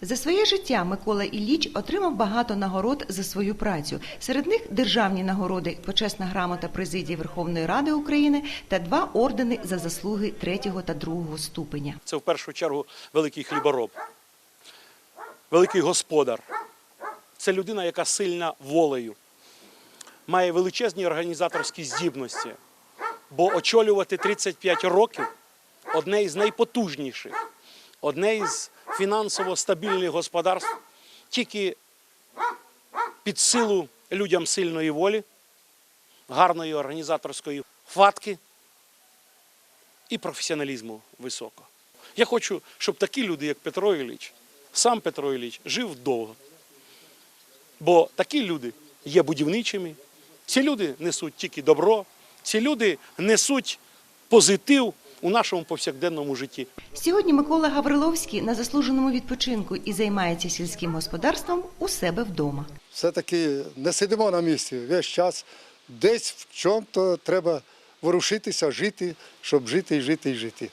За своє життя Микола Ілліч отримав багато нагород за свою працю. Серед них державні нагороди, почесна грамота президії Верховної Ради України та два ордени за заслуги третього та другого ступеня. Це в першу чергу великий хлібороб, великий господар. Це людина, яка сильна волею, має величезні організаторські здібності. Бо очолювати 35 років одне із найпотужніших, одне із фінансово стабільних господарств тільки під силу людям сильної волі, гарної організаторської хватки і професіоналізму високого. Я хочу, щоб такі люди, як Петро Ілліч, сам Петро Ілліч, жив довго. Бо такі люди є будівничими, ці люди несуть тільки добро, ці люди несуть позитив у нашому повсякденному житті. Сьогодні Микола Гавриловський на заслуженому відпочинку і займається сільським господарством у себе вдома. все-таки не сидимо на місці весь час. Десь в чому-то треба ворушитися, жити, щоб жити і жити і жити.